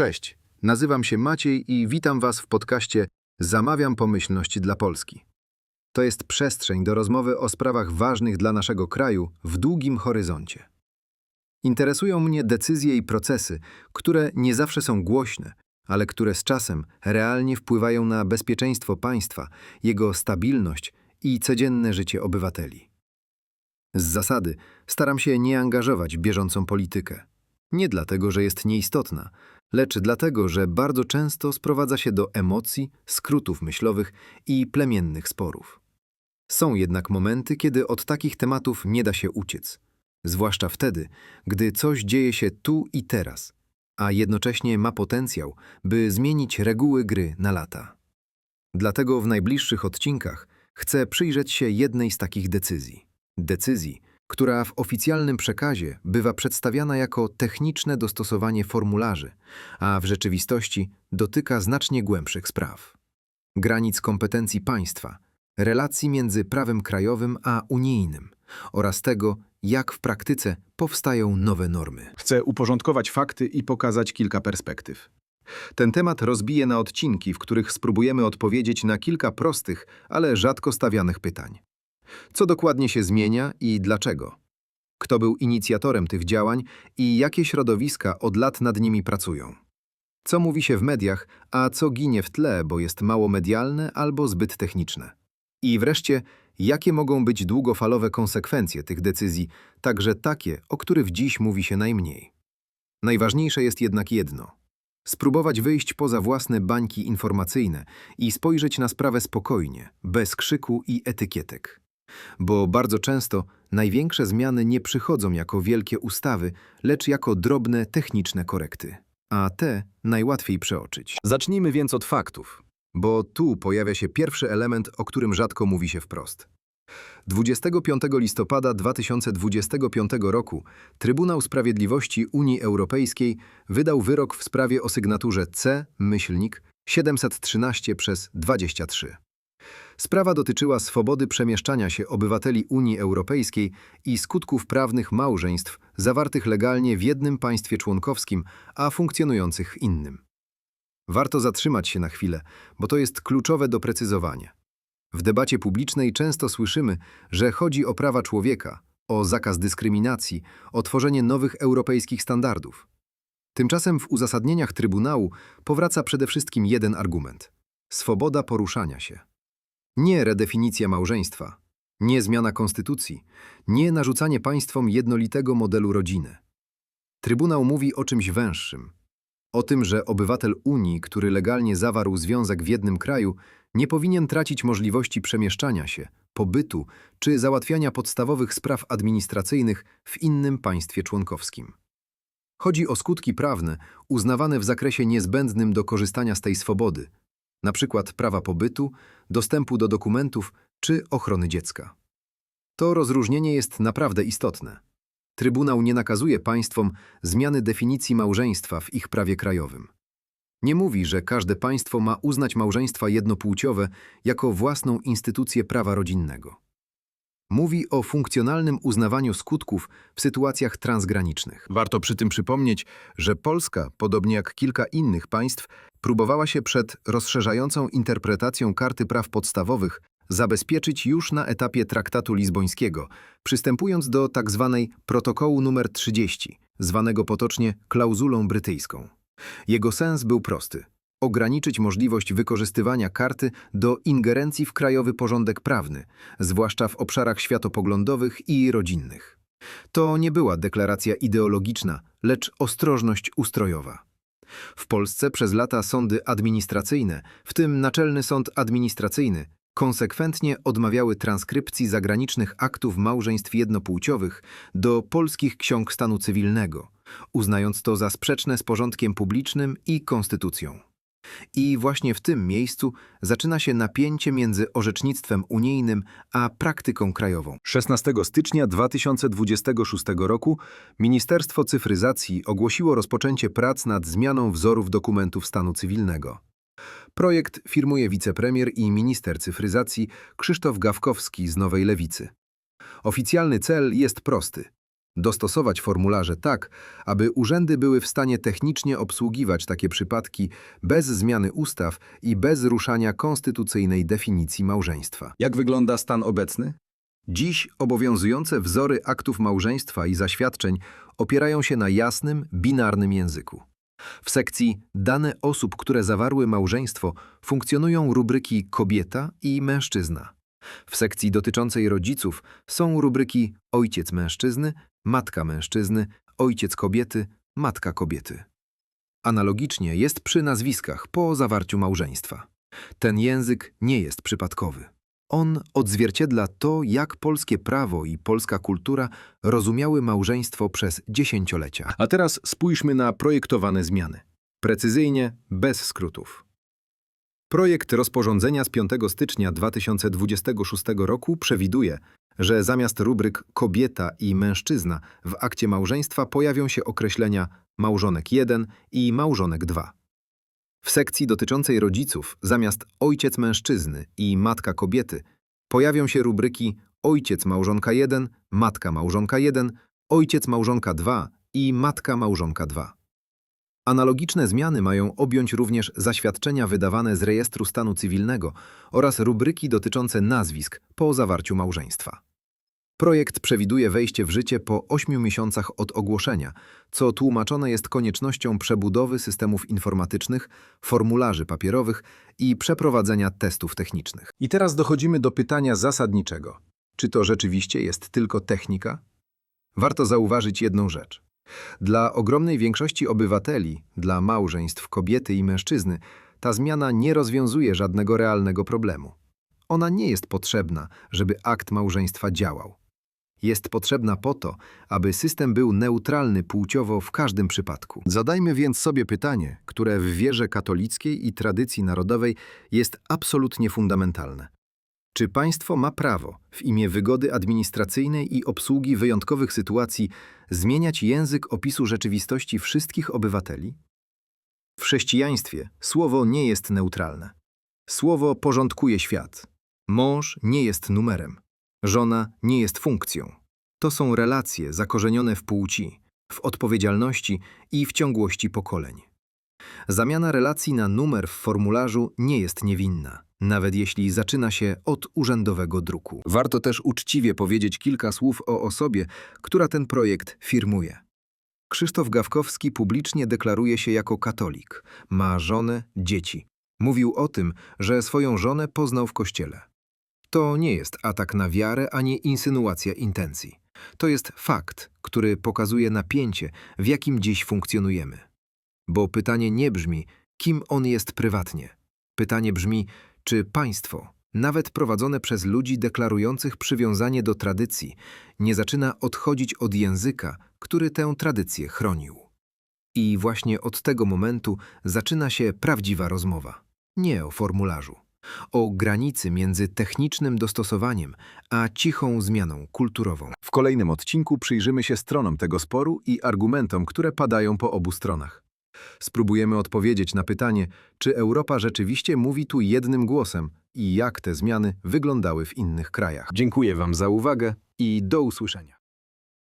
Cześć, nazywam się Maciej i witam Was w podcaście Zamawiam pomyślność dla Polski. To jest przestrzeń do rozmowy o sprawach ważnych dla naszego kraju w długim horyzoncie. Interesują mnie decyzje i procesy, które nie zawsze są głośne, ale które z czasem realnie wpływają na bezpieczeństwo państwa, jego stabilność i codzienne życie obywateli. Z zasady staram się nie angażować w bieżącą politykę. Nie dlatego, że jest nieistotna, lecz dlatego, że bardzo często sprowadza się do emocji, skrótów myślowych i plemiennych sporów. Są jednak momenty, kiedy od takich tematów nie da się uciec, zwłaszcza wtedy, gdy coś dzieje się tu i teraz, a jednocześnie ma potencjał, by zmienić reguły gry na lata. Dlatego w najbliższych odcinkach chcę przyjrzeć się jednej z takich decyzji. Decyzji, która w oficjalnym przekazie bywa przedstawiana jako techniczne dostosowanie formularzy, a w rzeczywistości dotyka znacznie głębszych spraw. Granic kompetencji państwa, relacji między prawem krajowym a unijnym oraz tego, jak w praktyce powstają nowe normy. Chcę uporządkować fakty i pokazać kilka perspektyw. Ten temat rozbiję na odcinki, w których spróbujemy odpowiedzieć na kilka prostych, ale rzadko stawianych pytań. Co dokładnie się zmienia i dlaczego? Kto był inicjatorem tych działań i jakie środowiska od lat nad nimi pracują? Co mówi się w mediach, a co ginie w tle, bo jest mało medialne albo zbyt techniczne? I wreszcie, jakie mogą być długofalowe konsekwencje tych decyzji, także takie, o których dziś mówi się najmniej? Najważniejsze jest jednak jedno – spróbować wyjść poza własne bańki informacyjne i spojrzeć na sprawę spokojnie, bez krzyku i etykietek. Bo bardzo często największe zmiany nie przychodzą jako wielkie ustawy, lecz jako drobne techniczne korekty. A te najłatwiej przeoczyć. Zacznijmy więc od faktów, bo tu pojawia się pierwszy element, o którym rzadko mówi się wprost. 25 listopada 2025 roku Trybunał Sprawiedliwości Unii Europejskiej wydał wyrok w sprawie o sygnaturze C, myślnik 713 przez 23. Sprawa dotyczyła swobody przemieszczania się obywateli Unii Europejskiej i skutków prawnych małżeństw zawartych legalnie w jednym państwie członkowskim, a funkcjonujących w innym. Warto zatrzymać się na chwilę, bo to jest kluczowe doprecyzowanie. W debacie publicznej często słyszymy, że chodzi o prawa człowieka, o zakaz dyskryminacji, o tworzenie nowych europejskich standardów. Tymczasem w uzasadnieniach Trybunału powraca przede wszystkim jeden argument – swoboda poruszania się. Nie redefinicja małżeństwa, nie zmiana konstytucji, nie narzucanie państwom jednolitego modelu rodziny. Trybunał mówi o czymś węższym. O tym, że obywatel Unii, który legalnie zawarł związek w jednym kraju, nie powinien tracić możliwości przemieszczania się, pobytu czy załatwiania podstawowych spraw administracyjnych w innym państwie członkowskim. Chodzi o skutki prawne uznawane w zakresie niezbędnym do korzystania z tej swobody, przykład prawa pobytu, dostępu do dokumentów czy ochrony dziecka. To rozróżnienie jest naprawdę istotne. Trybunał nie nakazuje państwom zmiany definicji małżeństwa w ich prawie krajowym. Nie mówi, że każde państwo ma uznać małżeństwa jednopłciowe jako własną instytucję prawa rodzinnego. Mówi o funkcjonalnym uznawaniu skutków w sytuacjach transgranicznych. Warto przy tym przypomnieć, że Polska, podobnie jak kilka innych państw, próbowała się przed rozszerzającą interpretacją Karty Praw Podstawowych zabezpieczyć już na etapie traktatu lizbońskiego, przystępując do tzw. protokołu nr 30, zwanego potocznie klauzulą brytyjską. Jego sens był prosty ograniczyć możliwość wykorzystywania karty do ingerencji w krajowy porządek prawny, zwłaszcza w obszarach światopoglądowych i rodzinnych. To nie była deklaracja ideologiczna, lecz ostrożność ustrojowa. W Polsce przez lata sądy administracyjne, w tym Naczelny Sąd Administracyjny, konsekwentnie odmawiały transkrypcji zagranicznych aktów małżeństw jednopłciowych do polskich ksiąg stanu cywilnego, uznając to za sprzeczne z porządkiem publicznym i konstytucją. I właśnie w tym miejscu zaczyna się napięcie między orzecznictwem unijnym a praktyką krajową. 16 stycznia 2026 roku Ministerstwo Cyfryzacji ogłosiło rozpoczęcie prac nad zmianą wzorów dokumentów stanu cywilnego. Projekt firmuje wicepremier i minister cyfryzacji Krzysztof Gawkowski z Nowej Lewicy. Oficjalny cel jest prosty Dostosować formularze tak, aby urzędy były w stanie technicznie obsługiwać takie przypadki bez zmiany ustaw i bez ruszania konstytucyjnej definicji małżeństwa. Jak wygląda stan obecny? Dziś obowiązujące wzory aktów małżeństwa i zaświadczeń opierają się na jasnym, binarnym języku. W sekcji Dane osób, które zawarły małżeństwo funkcjonują rubryki kobieta i mężczyzna. W sekcji dotyczącej rodziców są rubryki ojciec mężczyzny, matka mężczyzny, ojciec kobiety, matka kobiety. Analogicznie jest przy nazwiskach po zawarciu małżeństwa. Ten język nie jest przypadkowy. On odzwierciedla to, jak polskie prawo i polska kultura rozumiały małżeństwo przez dziesięciolecia. A teraz spójrzmy na projektowane zmiany. Precyzyjnie, bez skrótów. Projekt rozporządzenia z 5 stycznia 2026 roku przewiduje, że zamiast rubryk kobieta i mężczyzna w akcie małżeństwa pojawią się określenia małżonek 1 i małżonek 2. W sekcji dotyczącej rodziców zamiast ojciec mężczyzny i matka kobiety pojawią się rubryki ojciec małżonka 1, matka małżonka 1, ojciec małżonka 2 i matka małżonka 2. Analogiczne zmiany mają objąć również zaświadczenia wydawane z rejestru stanu cywilnego oraz rubryki dotyczące nazwisk po zawarciu małżeństwa. Projekt przewiduje wejście w życie po 8 miesiącach od ogłoszenia, co tłumaczone jest koniecznością przebudowy systemów informatycznych, formularzy papierowych i przeprowadzenia testów technicznych. I teraz dochodzimy do pytania zasadniczego. Czy to rzeczywiście jest tylko technika? Warto zauważyć jedną rzecz. Dla ogromnej większości obywateli, dla małżeństw kobiety i mężczyzny, ta zmiana nie rozwiązuje żadnego realnego problemu. Ona nie jest potrzebna, żeby akt małżeństwa działał. Jest potrzebna po to, aby system był neutralny płciowo w każdym przypadku. Zadajmy więc sobie pytanie, które w wierze katolickiej i tradycji narodowej jest absolutnie fundamentalne. Czy państwo ma prawo w imię wygody administracyjnej i obsługi wyjątkowych sytuacji zmieniać język opisu rzeczywistości wszystkich obywateli? W chrześcijaństwie słowo nie jest neutralne. Słowo porządkuje świat. Mąż nie jest numerem. Żona nie jest funkcją. To są relacje zakorzenione w płci, w odpowiedzialności i w ciągłości pokoleń. Zamiana relacji na numer w formularzu nie jest niewinna, nawet jeśli zaczyna się od urzędowego druku. Warto też uczciwie powiedzieć kilka słów o osobie, która ten projekt firmuje. Krzysztof Gawkowski publicznie deklaruje się jako katolik, ma żonę, dzieci. Mówił o tym, że swoją żonę poznał w kościele. To nie jest atak na wiarę ani insynuacja intencji. To jest fakt, który pokazuje napięcie, w jakim dziś funkcjonujemy. Bo pytanie nie brzmi, kim on jest prywatnie. Pytanie brzmi, czy państwo, nawet prowadzone przez ludzi deklarujących przywiązanie do tradycji, nie zaczyna odchodzić od języka, który tę tradycję chronił. I właśnie od tego momentu zaczyna się prawdziwa rozmowa. Nie o formularzu o granicy między technicznym dostosowaniem a cichą zmianą kulturową. W kolejnym odcinku przyjrzymy się stronom tego sporu i argumentom, które padają po obu stronach. Spróbujemy odpowiedzieć na pytanie, czy Europa rzeczywiście mówi tu jednym głosem i jak te zmiany wyglądały w innych krajach. Dziękuję Wam za uwagę i do usłyszenia.